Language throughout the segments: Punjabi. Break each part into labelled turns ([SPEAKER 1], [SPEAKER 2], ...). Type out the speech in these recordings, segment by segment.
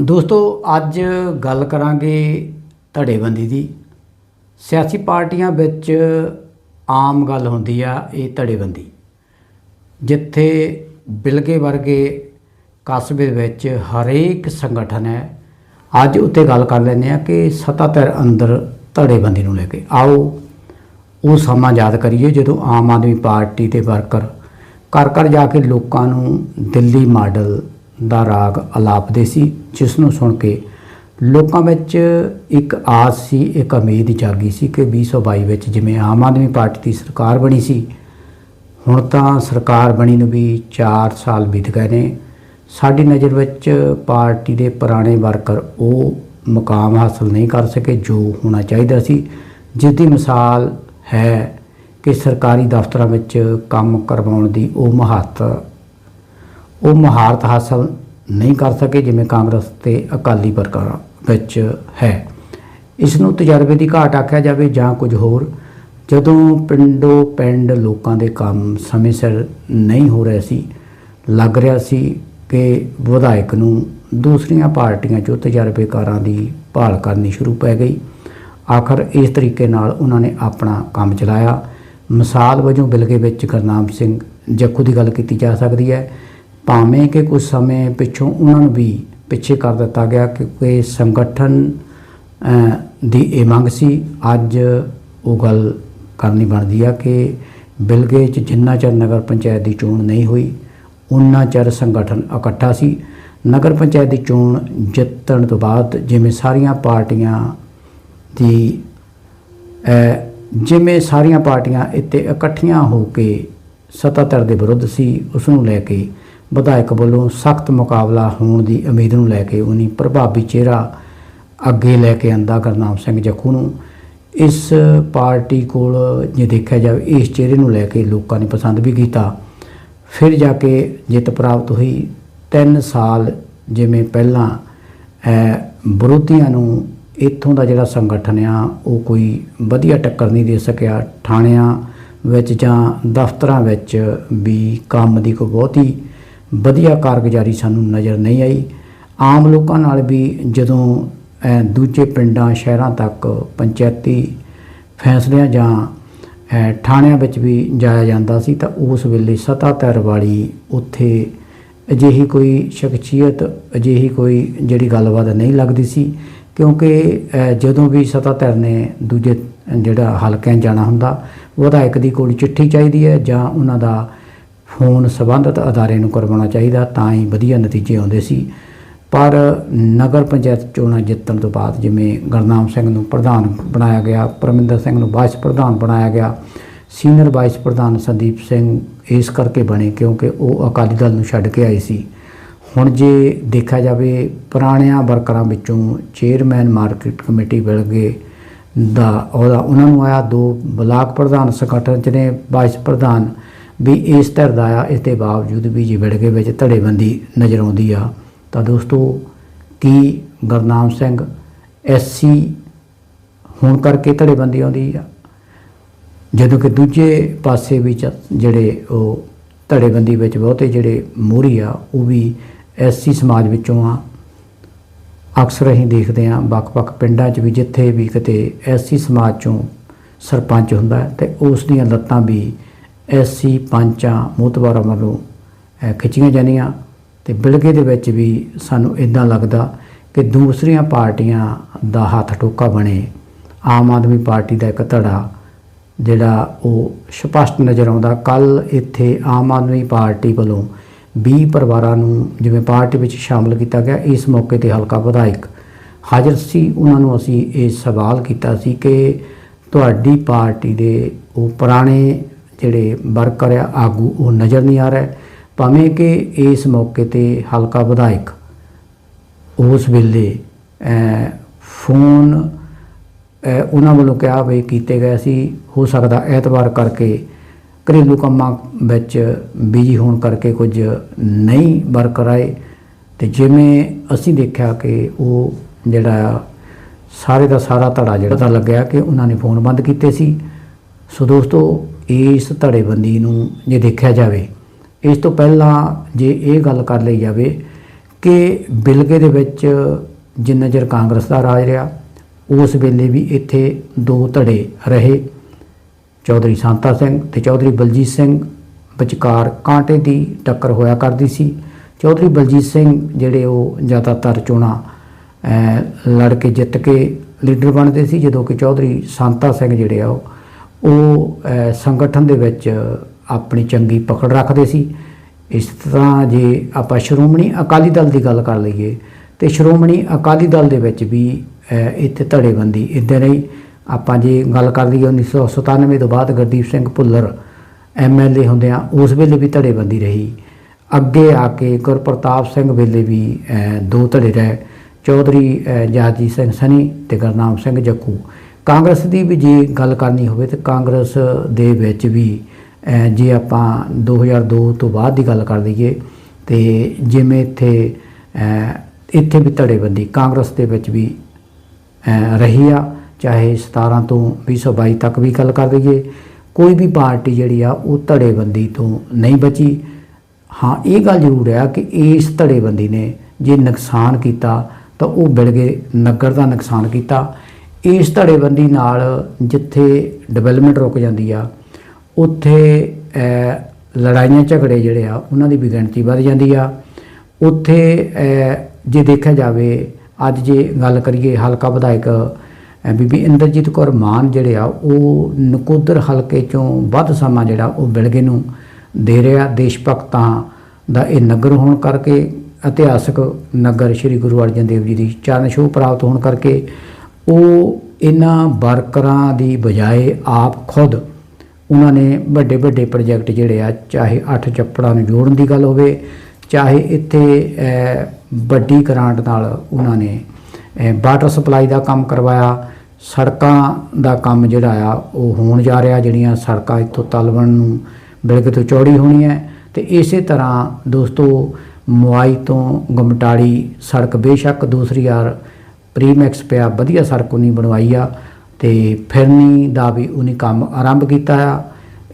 [SPEAKER 1] ਦੋਸਤੋ, ਅੱਜ ਗੱਲ ਕਰਾਂਗੇ ਧੜੇਬੰਦੀ ਦੀ। ਸਿਆਸੀ ਪਾਰਟੀਆਂ ਵਿੱਚ ਆਮ ਗੱਲ ਹੁੰਦੀ ਆ ਇਹ ਧੜੇਬੰਦੀ। ਜਿੱਥੇ ਬਿਲਗੇ ਵਰਗੇ ਕਸਬੇ ਵਿੱਚ ਹਰੇਕ ਸੰਗਠਨ ਹੈ, ਅੱਜ ਉੱਤੇ ਗੱਲ ਕਰ ਲੈਂਦੇ ਆ ਕਿ ਸੱਤਾਧਰ ਅੰਦਰ ਧੜੇਬੰਦੀ ਨੂੰ ਲੈ ਕੇ। ਆਓ, ਉਹ ਸਮਾਂ ਯਾਦ ਕਰੀਏ, ਜਦੋਂ ਆਮ ਆਦਮੀ ਪਾਰਟੀ ਦੇ ਵਰਕਰ ਘਰ ਘਰ ਜਾ ਕੇ ਲੋਕਾਂ ਨੂੰ ਦਿੱਲੀ ਮਾਡਲ ਦਾ ਰਾਗ ਅਲਾਪਦੇ ਸੀ ਜਿਸ ਨੂੰ ਸੁਣ ਕੇ ਲੋਕਾਂ ਵਿੱਚ ਇੱਕ ਆਸ ਸੀ, ਇੱਕ ਉਮੀਦ ਜਾਗੀ ਸੀ ਕਿ 2022 ਵਿੱਚ ਜਿਵੇਂ ਆਮ ਆਦਮੀ ਪਾਰਟੀ ਦੀ ਸਰਕਾਰ ਬਣੀ ਸੀ, ਹੁਣ ਤਾਂ ਸਰਕਾਰ ਬਣੀ ਨੂੰ ਵੀ 4 ਸਾਲ ਬੀਤ ਗਏ ਨੇ। ਸਾਡੀ ਨਜ਼ਰ ਵਿੱਚ ਪਾਰਟੀ ਦੇ ਪੁਰਾਣੇ ਵਰਕਰ ਉਹ ਮੁਕਾਮ ਹਾਸਲ ਨਹੀਂ ਕਰ ਸਕੇ ਜੋ ਹੋਣਾ ਚਾਹੀਦਾ ਸੀ। ਜਿਸ ਦੀ ਮਿਸਾਲ ਹੈ ਕਿ ਸਰਕਾਰੀ ਦਫ਼ਤਰਾਂ ਵਿੱਚ ਕੰਮ ਕਰਵਾਉਣ ਦੀ ਉਹ ਮਹੱਤ ਉਹ ਮਹਾਰਤ ਹਾਸਲ ਨਹੀਂ ਕਰ ਸਕੇ ਜਿਵੇਂ ਕਾਂਗਰਸ ਤੇ ਅਕਾਲੀ ਵਰਕਰਾਂ ਵਿੱਚ ਹੈ। ਇਸ ਨੂੰ ਤਜਰਬੇ ਦੀ ਘਾਟ ਆਖਿਆ ਜਾਵੇ ਜਾਂ ਕੁਝ ਹੋਰ, ਜਦੋਂ ਪਿੰਡੋ ਪਿੰਡ ਲੋਕਾਂ ਦੇ ਕੰਮ ਸਮੇਂ ਸਿਰ ਨਹੀਂ ਹੋ ਰਹੇ ਸੀ, ਲੱਗ ਰਿਹਾ ਸੀ ਕਿ ਵਿਧਾਇਕ ਨੂੰ ਦੂਸਰੀਆਂ ਪਾਰਟੀਆਂ 'ਚੋਂ ਤਜਰਬੇਕਾਰਾਂ ਦੀ ਭਾਲ ਕਰਨੀ ਸ਼ੁਰੂ ਪੈ ਗਈ। ਆਖਰ ਇਸ ਤਰੀਕੇ ਨਾਲ ਉਹਨਾਂ ਨੇ ਆਪਣਾ ਕੰਮ ਚਲਾਇਆ। ਮਿਸਾਲ ਵਜੋਂ ਬਿਲਗੇ ਵਿੱਚ ਗੁਰਨਾਮ ਸਿੰਘ ਜੱਖੂ ਦੀ ਗੱਲ ਕੀਤੀ ਜਾ ਸਕਦੀ ਹੈ। ਭਾਵੇਂ ਕਿ ਕੁਝ ਸਮੇਂ ਪਿੱਛੋਂ ਉਹਨਾਂ ਨੂੰ ਵੀ ਪਿੱਛੇ ਕਰ ਦਿੱਤਾ ਗਿਆ ਕਿਉਂਕਿ ਸੰਗਠਨ ਦੀ ਇਹ ਮੰਗ ਸੀ। ਅੱਜ ਉਹ ਗੱਲ ਕਰਨੀ ਬਣਦੀ ਆ ਕਿ ਬਿਲਗੇ 'ਚ ਜਿੰਨਾ ਚਿਰ ਨਗਰ ਪੰਚਾਇਤ ਦੀ ਚੋਣ ਨਹੀਂ ਹੋਈ ਉਨਾ ਚਿਰ ਸੰਗਠਨ ਇਕੱਠਾ ਸੀ। ਨਗਰ ਪੰਚਾਇਤ ਦੀ ਚੋਣ ਜਿੱਤਣ ਤੋਂ ਬਾਅਦ ਜਿਵੇਂ ਸਾਰੀਆਂ ਪਾਰਟੀਆਂ ਦੀ ਜਿਵੇਂ ਸਾਰੀਆਂ ਪਾਰਟੀਆਂ ਇੱਥੇ ਇਕੱਠੀਆਂ ਹੋ ਕੇ ਸੱਤਾਧਰ ਦੇ ਵਿਰੁੱਧ ਸੀ ਉਸ ਨੂੰ ਲੈ ਕੇ ਵਿਧਾਇਕ ਵੱਲੋਂ ਸਖਤ ਮੁਕਾਬਲਾ ਹੋਣ ਦੀ ਉਮੀਦ ਨੂੰ ਲੈ ਕੇ ਉਹਨੀ ਪ੍ਰਭਾਵੀ ਚਿਹਰਾ ਅੱਗੇ ਲੈ ਕੇ ਆਂਦਾ ਗੁਰਨਾਮ ਸਿੰਘ ਜੱਖੂ ਨੂੰ। ਇਸ ਪਾਰਟੀ ਕੋਲ ਜੇ ਦੇਖਿਆ ਜਾਵੇ, ਇਸ ਚਿਹਰੇ ਨੂੰ ਲੈ ਕੇ ਲੋਕਾਂ ਨੇ ਪਸੰਦ ਵੀ ਕੀਤਾ। ਫਿਰ ਜਾ ਕੇ ਜਿੱਤ ਪ੍ਰਾਪਤ ਹੋਈ। 3 ਸਾਲ ਜਿਵੇਂ ਪਹਿਲਾਂ ਵਿਰੋਧੀਆਂ ਨੂੰ ਇੱਥੋਂ ਦਾ ਜਿਹੜਾ ਸੰਗਠਨ ਆ, ਉਹ ਕੋਈ ਵਧੀਆ ਟੱਕਰ ਨਹੀਂ ਦੇ ਸਕਿਆ। ਥਾਣਿਆਂ ਵਿੱਚ ਜਾਂ ਦਫ਼ਤਰਾਂ ਵਿੱਚ ਵੀ ਕੰਮ ਦੀ ਕੋਈ ਬਹੁਤੀ ਵਧੀਆ ਕਾਰਗੁਜ਼ਾਰੀ ਸਾਨੂੰ ਨਜ਼ਰ ਨਹੀਂ ਆਈ। ਆਮ ਲੋਕਾਂ ਨਾਲ ਵੀ ਜਦੋਂ ਦੂਜੇ ਪਿੰਡਾਂ, ਸ਼ਹਿਰਾਂ ਤੱਕ ਪੰਚਾਇਤੀ ਫੈਸਲਿਆਂ ਜਾਂ ਥਾਣਿਆਂ ਵਿੱਚ ਵੀ ਜਾਇਆ ਜਾਂਦਾ ਸੀ ਤਾਂ ਉਸ ਵੇਲੇ ਸੱਤਾਧਰ ਵਾਲੀ ਉੱਥੇ ਅਜਿਹੀ ਕੋਈ ਸ਼ਖਸੀਅਤ, ਅਜਿਹੀ ਕੋਈ ਜਿਹੜੀ ਗੱਲਬਾਤ ਨਹੀਂ ਲੱਗਦੀ ਸੀ ਕਿਉਂਕਿ ਜਦੋਂ ਵੀ ਸੱਤਾਧਰ ਨੇ ਦੂਜੇ ਜਿਹੜਾ ਹਲਕਿਆਂ ਜਾਣਾ ਹੁੰਦਾ ਵਿਧਾਇਕ ਦੀ ਕੋਲ ਚਿੱਠੀ ਚਾਹੀਦੀ ਹੈ ਜਾਂ ਉਹਨਾਂ ਦਾ ਫੋਨ ਸੰਬੰਧਿਤ ਅਦਾਰੇ ਨੂੰ ਕਰਵਾਉਣਾ ਚਾਹੀਦਾ, ਤਾਂ ਹੀ ਵਧੀਆ ਨਤੀਜੇ ਆਉਂਦੇ ਸੀ। ਪਰ ਨਗਰ ਪੰਚਾਇਤ ਚੋਣਾਂ ਜਿੱਤਣ ਤੋਂ ਬਾਅਦ ਜਿਵੇਂ ਗੁਰਨਾਮ ਸਿੰਘ ਨੂੰ ਪ੍ਰਧਾਨ ਬਣਾਇਆ ਗਿਆ, ਪਰਮਿੰਦਰ ਸਿੰਘ ਨੂੰ ਵਾਈਸ ਪ੍ਰਧਾਨ ਬਣਾਇਆ ਗਿਆ ਸੀਨੀਅਰ ਵਾਈਸ ਪ੍ਰਧਾਨ ਸੰਦੀਪ ਸਿੰਘ ਇਸ ਕਰਕੇ ਬਣੇ ਕਿਉਂਕਿ ਉਹ ਅਕਾਲੀ ਦਲ ਨੂੰ ਛੱਡ ਕੇ ਆਏ ਸੀ। ਹੁਣ ਜੇ ਦੇਖਿਆ ਜਾਵੇ, ਪੁਰਾਣਿਆਂ ਵਰਕਰਾਂ ਵਿੱਚੋਂ ਚੇਅਰਮੈਨ ਮਾਰਕੀਟ ਕਮੇਟੀ ਮਿਲ ਗਏ ਦਾ ਉਹਦਾ ਉਹਨਾਂ ਨੂੰ ਆਇਆ। ਦੋ ਬਲਾਕ ਪ੍ਰਧਾਨ ਸੰਗਠਨ ਚ ਨੇ ਵਾਈਸ ਪ੍ਰਧਾਨ ਵੀ ਇਸ ਧਿਰ ਦਾ ਆ, ਇਸ ਦੇ ਬਾਵਜੂਦ ਵੀ ਜੇ ਵਿੜਗੇ ਵਿੱਚ ਧੜੇਬੰਦੀ ਨਜ਼ਰ ਆਉਂਦੀ ਆ। ਤਾਂ ਦੋਸਤੋ, ਕੀ ਗੁਰਨਾਮ ਸਿੰਘ ਐਸਸੀ ਹੋਣ ਕਰਕੇ ਧੜੇਬੰਦੀ ਆਉਂਦੀ ਆ? ਜਦੋਂ ਕਿ ਦੂਜੇ ਪਾਸੇ ਵੀ ਜਿਹੜੇ ਉਹ ਧੜੇਬੰਦੀ ਵਿੱਚ ਬਹੁਤੇ ਜਿਹੜੇ ਮੋਹਰੀ ਆ, ਉਹ ਵੀ ਐਸਸੀ ਸਮਾਜ ਵਿੱਚੋਂ ਆ। ਅਕਸਰ ਅਸੀਂ ਦੇਖਦੇ ਹਾਂ, ਵੱਖ-ਵੱਖ ਪਿੰਡਾਂ 'ਚ ਵੀ ਜਿੱਥੇ ਵੀ ਕਿਤੇ ਐਸਸੀ ਸਮਾਜ ਚੋਂ ਸਰਪੰਚ ਹੁੰਦਾ ਹੈ ਤੇ ਉਸ ਦੀਆਂ ਲੱਤਾਂ ਵੀ ਐਸੀ ਪੰਚਾਂ ਮੋਤਬਾਰਾਂ ਵੱਲੋਂ ਖਿੱਚੀਆਂ ਜਾਂਦੀਆਂ ਤੇ ਬਿਲਗੇ ਦੇ ਵਿੱਚ ਵੀ ਸਾਨੂੰ ਇਦਾਂ ਲੱਗਦਾ ਕਿ ਦੂਸਰੀਆਂ ਪਾਰਟੀਆਂ ਦਾ ਹੱਥ ਟੋਕਾ ਬਣੇ। ਆਮ ਆਦਮੀ ਪਾਰਟੀ ਦਾ ਇੱਕ ਧੜਾ, ਜਿਹੜਾ ਉਹ ਸਪਸ਼ਟ ਨਜ਼ਰ ਆਉਂਦਾ। ਕੱਲ ਇੱਥੇ ਆਮ ਆਦਮੀ ਪਾਰਟੀ ਵੱਲੋਂ 20 ਪਰਿਵਾਰਾਂ ਨੂੰ ਜਿਵੇਂ ਪਾਰਟੀ ਵਿੱਚ ਸ਼ਾਮਲ ਕੀਤਾ ਗਿਆ, ਇਸ ਮੌਕੇ ਤੇ ਹਲਕਾ ਵਿਧਾਇਕ ਹਾਜ਼ਰ ਸੀ। ਉਹਨਾਂ ਨੂੰ ਅਸੀਂ ਇਹ ਸਵਾਲ ਕੀਤਾ ਸੀ ਕਿ ਤੁਹਾਡੀ ਪਾਰਟੀ ਦੇ ਉਹ ਪੁਰਾਣੇ ਜਿਹੜੇ ਵਰਕਰ ਆ ਆਗੂ ਉਹ ਨਜ਼ਰ ਨਹੀਂ ਆ ਰਿਹਾ। ਭਾਵੇਂ ਕਿ ਇਸ ਮੌਕੇ ਤੇ ਹਲਕਾ ਵਿਧਾਇਕ ਉਸ ਵੇਲੇ ਫੋਨ ਉਹਨਾਂ ਵੱਲੋਂ ਕਿਹਾ ਵੀ ਕੀਤੇ ਗਏ ਸੀ ਹੋ ਸਕਦਾ ਐਤਵਾਰ ਕਰਕੇ ਘਰੇਲੂ ਕੰਮਾਂ ਵਿੱਚ ਬਿਜ਼ੀ ਹੋਣ ਕਰਕੇ ਕੁਝ ਨਹੀਂ ਵਰਕਰ ਆਏ ਤੇ ਜਿਵੇਂ ਅਸੀਂ ਦੇਖਿਆ ਕਿ ਉਹ ਜਿਹੜਾ ਆ, ਸਾਰੇ ਦਾ ਸਾਰਾ ਧੜਾ ਜਿਹੜਾ ਤਾਂ ਲੱਗਿਆ ਕਿ ਉਹਨਾਂ ਨੇ ਫੋਨ ਬੰਦ ਕੀਤੇ ਸੀ। ਸੋ ਦੋਸਤੋ ਇਸ ਧੜੇਬੰਦੀ ਨੂੰ ਜੇ ਦੇਖਿਆ ਜਾਵੇ ਇਸ ਤੋਂ ਪਹਿਲਾਂ ਜੇ ਇਹ ਗੱਲ ਕਰ ਲਈ ਜਾਵੇ ਕਿ ਬਿਲਗੇ ਦੇ ਵਿੱਚ ਜਿੰਨਾ ਚਿਰ ਕਾਂਗਰਸ ਦਾ ਰਾਜ ਰਿਹਾ ਉਸ ਵੇਲੇ ਵੀ ਇੱਥੇ ਦੋ ਧੜੇ ਰਹੇ। ਚੌਧਰੀ ਸੰਤਾ ਸਿੰਘ ਤੇ ਚੌਧਰੀ ਬਲਜੀਤ ਸਿੰਘ ਵਿਚਕਾਰ ਕਾਂਟੇ ਦੀ ਟੱਕਰ ਹੋਇਆ ਕਰਦੀ ਸੀ। ਚੌਧਰੀ ਬਲਜੀਤ ਸਿੰਘ ਜਿਹੜੇ ਉਹ ਜ਼ਿਆਦਾਤਰ ਚੋਣਾਂ ਅਹ, ਲੜ ਕੇ ਜਿੱਤ ਕੇ ਲੀਡਰ ਬਣਦੇ ਸੀ ਜਦੋਂ ਕਿ ਚੌਧਰੀ ਸੰਤਾ ਸਿੰਘ ਜਿਹੜੇ ਆ ਉਹ ਉਹ ਸੰਗਠਨ ਦੇ ਵਿੱਚ ਆਪਣੀ ਚੰਗੀ ਪਕੜ ਰੱਖਦੇ ਸੀ। ਇਸ ਤਰ੍ਹਾਂ ਜੇ ਆਪਾਂ ਸ਼੍ਰੋਮਣੀ ਅਕਾਲੀ ਦਲ ਦੀ ਗੱਲ ਕਰ ਲਈਏ ਤੇ ਸ਼੍ਰੋਮਣੀ ਅਕਾਲੀ ਦਲ ਦੇ ਵਿੱਚ ਵੀ ਇੱਥੇ ਧੜੇਬੰਦੀ ਇੱਦਾਂ ਨਹੀਂ ਆਪਾਂ ਜੇ ਗੱਲ ਕਰ ਲਈਏ 1997 ਤੋਂ ਬਾਅਦ ਗੁਰਦੀਪ ਸਿੰਘ ਭੁੱਲਰ ਐਮਐਲਏ ਹੁੰਦਿਆਂ ਉਸ ਵੇਲੇ ਵੀ ਧੜੇਬੰਦੀ ਰਹੀ। ਅੱਗੇ ਆ ਕੇ ਗੁਰਪ੍ਰਤਾਪ ਸਿੰਘ ਵੇਲੇ ਵੀ ਦੋ ਧੜੇ ਰਹੇ। ਚੌਧਰੀ ਅਹ, ਸਿੰਘ ਸਨੀ ਤੇ ਗੁਰਨਾਮ ਸਿੰਘ ਜੱਕੂ। ਕਾਂਗਰਸ ਦੀ ਵੀ ਜੇ ਗੱਲ ਕਰਨੀ ਹੋਵੇ ਤੇ ਕਾਂਗਰਸ ਦੇ ਵਿੱਚ ਵੀ ਜੇ ਆਪਾਂ 2002 ਤੋਂ ਬਾਅਦ ਦੀ ਗੱਲ ਕਰ ਲਈਏ ਤੇ ਜਿਵੇਂ ਇੱਥੇ ਇੱਥੇ ਵੀ ਧੜੇਬੰਦੀ ਕਾਂਗਰਸ ਦੇ ਵਿੱਚ ਵੀ ਰਹੀ ਆ, ਚਾਹੇ 17 ਤੋਂ 2022 ਤੱਕ ਵੀ ਗੱਲ ਕਰ ਲਈਏ, ਕੋਈ ਵੀ ਪਾਰਟੀ ਜਿਹੜੀ ਆ ਉਹ ਧੜੇਬੰਦੀ ਤੋਂ ਨਹੀਂ ਬਚੀ। ਹਾਂ, ਇਹ ਗੱਲ ਜ਼ਰੂਰ ਹੈ ਕਿ ਇਸ ਧੜੇਬੰਦੀ ਨੇ ਜੇ ਨੁਕਸਾਨ ਕੀਤਾ ਤਾਂ ਉਹ ਬਿਲਗੇ ਨਗਰ ਦਾ ਨੁਕਸਾਨ ਕੀਤਾ। ਇਸ ਧੜੇਬੰਦੀ ਨਾਲ ਜਿੱਥੇ ਡਿਵੈਲਪਮੈਂਟ ਰੁਕ ਜਾਂਦੀ ਆ, ਉੱਥੇ ਲੜਾਈਆਂ ਝਗੜੇ ਜਿਹੜੇ ਆ, ਉਹਨਾਂ ਦੀ ਵੀ ਗਿਣਤੀ ਵੱਧ ਜਾਂਦੀ ਆ। ਉੱਥੇ ਜੇ ਦੇਖਿਆ ਜਾਵੇ, ਅੱਜ ਜੇ ਗੱਲ ਕਰੀਏ ਹਲਕਾ ਵਿਧਾਇਕ ਬੀਬੀ ਇੰਦਰਜੀਤ ਕੌਰ ਮਾਨ ਜਿਹੜੇ ਆ, ਉਹ ਨਕੋਦਰ ਹਲਕੇ ਚੋਂ ਵੱਧ ਸਮਾਂ ਜਿਹੜਾ ਉਹ ਬਿਲਗੇ ਨੂੰ ਦੇ ਰਿਹਾ। ਦੇਸ਼ ਭਗਤਾਂ ਦਾ ਇਹ ਨਗਰ ਹੋਣ ਕਰਕੇ, ਇਤਿਹਾਸਕ ਨਗਰ ਸ੍ਰੀ ਗੁਰੂ ਅਰਜਨ ਦੇਵ ਜੀ ਦੀ ਚਰਨ ਛੋਹ ਪ੍ਰਾਪਤ ਹੋਣ ਕਰਕੇ ਉਹ ਇਹਨਾਂ ਵਰਕਰਾਂ ਦੀ ਬਜਾਏ ਆਪ ਖੁਦ ਉਹਨਾਂ ਨੇ ਵੱਡੇ ਵੱਡੇ ਪ੍ਰੋਜੈਕਟ ਜਿਹੜੇ ਆ, ਚਾਹੇ ਅੱਠ ਚੱਪੜਾਂ ਨੂੰ ਜੋੜਨ ਦੀ ਗੱਲ ਹੋਵੇ, ਚਾਹੇ ਇੱਥੇ ਵੱਡੀ ਗ੍ਰਾਂਟ ਨਾਲ ਉਹਨਾਂ ਨੇ ਵਾਟਰ ਸਪਲਾਈ ਦਾ ਕੰਮ ਕਰਵਾਇਆ, ਸੜਕਾਂ ਦਾ ਕੰਮ ਜਿਹੜਾ ਆ, ਉਹ ਹੋਣ ਜਾ ਰਿਹਾ, ਜਿਹੜੀਆਂ ਸੜਕਾਂ ਇੱਥੋਂ ਤਲਵਣ ਨੂੰ ਬਿਲਕੁਲ ਤੋਂ ਚੌੜੀ ਹੋਣੀ ਹੈ। ਤੇ ਇਸੇ ਤਰ੍ਹਾਂ ਦੋਸਤੋ ਮੁਆਈ ਤੋਂ ਗਮਟਾਲੀ ਸੜਕ ਬੇਸ਼ੱਕ ਦੂਸਰੀ ਯਾਰ ਪ੍ਰੀਮੈਕਸ ਪਿਆ, ਵਧੀਆ ਸੜਕ ਉਹਨੀ ਬਣਵਾਈ ਆ ਤੇ ਫਿਰਨੀ ਦਾ ਵੀ ਉਹਨੇ ਕੰਮ ਆਰੰਭ ਕੀਤਾ ਆ।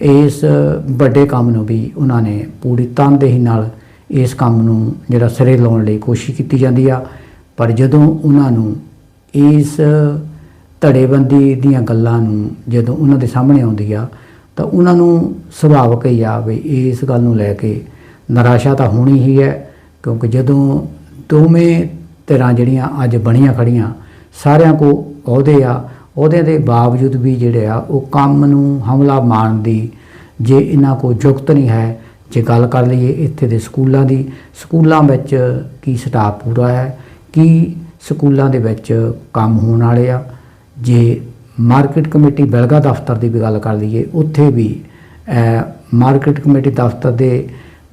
[SPEAKER 1] ਇਸ ਵੱਡੇ ਕੰਮ ਨੂੰ ਵੀ ਉਹਨਾਂ ਨੇ ਪੂਰੀ ਤਨਦੇਹੀ ਨਾਲ ਇਸ ਕੰਮ ਨੂੰ ਜਿਹੜਾ ਸਿਰੇ ਲਾਉਣ ਲਈ ਕੋਸ਼ਿਸ਼ ਕੀਤੀ ਜਾਂਦੀ ਆ। ਪਰ ਜਦੋਂ ਉਹਨਾਂ ਨੂੰ ਇਸ ਧੜੇਬੰਦੀ ਦੀਆਂ ਗੱਲਾਂ ਨੂੰ ਜਦੋਂ ਉਹਨਾਂ ਦੇ ਸਾਹਮਣੇ ਆਉਂਦੀ ਆ, ਤਾਂ ਉਹਨਾਂ ਨੂੰ ਸੁਭਾਵਕ ਹੀ ਆ ਵੀ ਇਸ ਗੱਲ ਨੂੰ ਲੈ ਕੇ ਨਿਰਾਸ਼ਾ ਤਾਂ ਹੋਣੀ ਹੀ ਹੈ, ਕਿਉਂਕਿ ਜਦੋਂ ਦੋਵੇਂ ਧਿਰਾਂ ਜਿਹੜੀਆਂ ਅੱਜ ਬਣੀਆਂ ਖੜੀਆਂ, ਸਾਰਿਆਂ ਕੋ ਅਹੁਦੇ ਆ। ਅਹੁਦਿਆਂ ਦੇ ਬਾਵਜੂਦ ਵੀ ਜਿਹੜੇ ਆ, ਉਹ ਕੰਮ ਨੂੰ ਹਮਲਾ ਮਾਰਨ ਦੀ ਜੇ ਇਹਨਾਂ ਕੋ ਯੁਕਤ ਨਹੀਂ ਹੈ, ਜੇ ਗੱਲ ਕਰ ਲਈਏ ਇੱਥੇ ਦੇ ਸਕੂਲਾਂ ਦੀ, ਸਕੂਲਾਂ ਵਿੱਚ ਕੀ ਸਟਾਫ ਪੂਰਾ ਹੈ, ਕੀ ਸਕੂਲਾਂ ਦੇ ਵਿੱਚ ਕੰਮ ਹੋਣ ਵਾਲੇ ਆ। ਜੇ ਮਾਰਕੀਟ ਕਮੇਟੀ ਬਲਗਾ ਦਫ਼ਤਰ ਦੀ ਵੀ ਗੱਲ ਕਰ ਲਈਏ, ਉੱਥੇ ਵੀ ਮਾਰਕੀਟ ਕਮੇਟੀ ਦਫ਼ਤਰ ਦੇ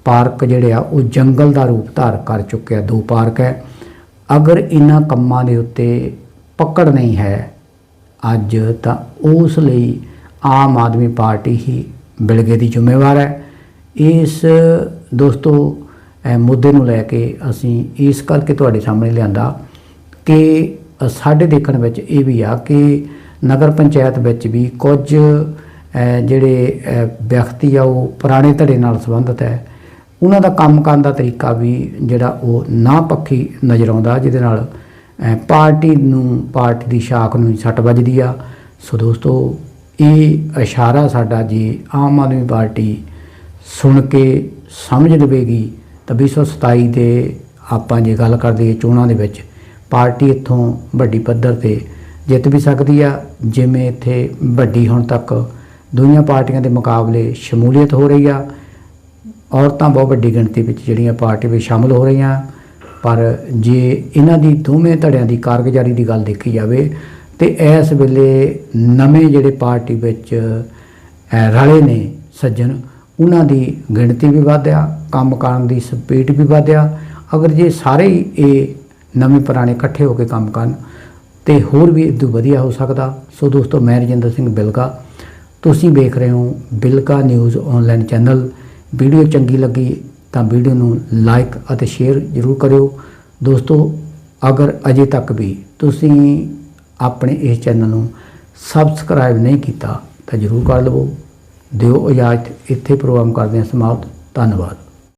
[SPEAKER 1] ਪਾਰਕ ਜਿਹੜੇ ਆ, ਉਹ ਜੰਗਲ ਦਾ ਰੂਪ ਧਾਰ ਕਰ ਚੁੱਕਿਆ ਦੋ ਪਾਰਕ ਹੈ। ਅਗਰ ਇਹਨਾਂ ਕੰਮਾਂ ਦੇ ਉੱਤੇ ਪਕੜ ਨਹੀਂ ਹੈ, ਅੱਜ ਤਾਂ ਉਸ ਲਈ ਆਮ ਆਦਮੀ ਪਾਰਟੀ ਹੀ ਬਿਲਗੇ ਦੀ ਜ਼ਿੰਮੇਵਾਰ ਹੈ। ਇਸ ਦੋਸਤੋ ਮੁੱਦੇ ਨੂੰ ਲੈ ਕੇ ਅਸੀਂ ਇਸ ਕਰਕੇ ਤੁਹਾਡੇ ਸਾਹਮਣੇ ਲਿਆਂਦਾ ਕਿ ਸਾਡੇ ਦੇਖਣ ਵਿੱਚ ਇਹ ਵੀ ਆ ਕਿ ਨਗਰ ਪੰਚਾਇਤ ਵਿੱਚ ਵੀ ਕੁਝ ਜਿਹੜੇ ਵਿਅਕਤੀ ਆ, ਉਹ ਪੁਰਾਣੇ ਧੜੇ ਨਾਲ ਸੰਬੰਧਿਤ ਹੈ। ਉਹਨਾਂ ਦਾ ਕੰਮ ਕਰਨ ਦਾ ਤਰੀਕਾ ਵੀ ਜਿਹੜਾ ਉਹ ਨਾ ਪੱਖੀ ਨਜ਼ਰ ਆਉਂਦਾ, ਜਿਹਦੇ ਨਾਲ ਪਾਰਟੀ ਨੂੰ, ਪਾਰਟੀ ਦੀ ਸ਼ਾਖ ਨੂੰ ਸੱਟ ਵੱਜਦੀ ਆ। ਸੋ ਦੋਸਤੋ, ਇਹ ਇਸ਼ਾਰਾ ਸਾਡਾ ਜੀ ਆਮ ਆਦਮੀ ਪਾਰਟੀ ਸੁਣ ਕੇ ਸਮਝ ਲਵੇਗੀ, ਤਾਂ 227 ਦੇ ਆਪਾਂ ਜੇ ਗੱਲ ਕਰਦੇ ਹਾਂ ਚੋਣਾਂ ਦੇ ਵਿੱਚ, ਪਾਰਟੀ ਇੱਥੋਂ ਵੱਡੀ ਪੱਧਰ ਤੇ ਜਿੱਤ ਵੀ ਸਕਦੀ ਆ। ਜਿਵੇਂ ਇੱਥੇ ਵੱਡੀ ਹੁਣ ਤੱਕ ਦੁਨੀਆ ਪਾਰਟੀਆਂ ਦੇ ਮੁਕਾਬਲੇ ਸ਼ਮੂਲੀਅਤ ਹੋ ਰਹੀ ਆ। ਔਰਤਾਂ ਬਹੁਤ ਵੱਡੀ ਗਿਣਤੀ ਵਿੱਚ ਜਿਹੜੀਆਂ ਪਾਰਟੀ ਵਿੱਚ ਸ਼ਾਮਲ ਹੋ ਰਹੀਆਂ, ਪਰ ਜੇ ਇਹਨਾਂ ਦੀ ਦੋਵੇਂ ਧੜਿਆਂ ਦੀ ਕਾਰਗੁਜ਼ਾਰੀ ਦੀ ਗੱਲ ਦੇਖੀ ਜਾਵੇ, ਤੇ ਇਸ ਵੇਲੇ ਨਵੇਂ ਜਿਹੜੇ ਪਾਰਟੀ ਵਿੱਚ ਰਲੇ ਨੇ ਸੱਜਣ, ਉਹਨਾਂ ਦੀ ਗਿਣਤੀ ਵੀ ਵਧਿਆ, ਕੰਮ ਕਰਨ ਦੀ ਸਪੀਡ ਵੀ ਵਧਿਆ। ਅਗਰ ਜੇ ਸਾਰੇ ਹੀ ਇਹ ਨਵੇਂ ਪੁਰਾਣੇ ਇਕੱਠੇ ਹੋ ਕੇ ਕੰਮ ਕਰਨ, ਤੇ ਹੋਰ ਵੀ ਇਦੋਂ ਵਧੀਆ ਹੋ ਸਕਦਾ। ਸੋ ਦੋਸਤੋ, ਮੈਂ ਰਜਿੰਦਰ ਸਿੰਘ ਬਿਲਗਾ, ਤੁਸੀਂ ਵੇਖ ਰਹੇ ਹੋ Bilka news online channel. Video ਚੰਗੀ ਲੱਗੀ ਤਾਂ ਵੀਡੀਓ ਨੂੰ ਲਾਈਕ ਅਤੇ ਸ਼ੇਅਰ ਜ਼ਰੂਰ ਕਰਿਓ। ਦੋਸਤੋ, ਅਗਰ ਅਜੇ ਤੱਕ ਵੀ ਤੁਸੀਂ ਆਪਣੇ ਇਸ ਚੈਨਲ ਨੂੰ ਸਬਸਕ੍ਰਾਈਬ ਨਹੀਂ ਕੀਤਾ ਤਾਂ ਜ਼ਰੂਰ ਕਰ ਲਵੋ। ਦਿਓ ਇਜਾਜ਼ਤ। ਇੱਥੇ ਪ੍ਰੋਗਰਾਮ ਕਰਦੇ ਹਾਂ ਸਮਾਪਤ। ਧੰਨਵਾਦ।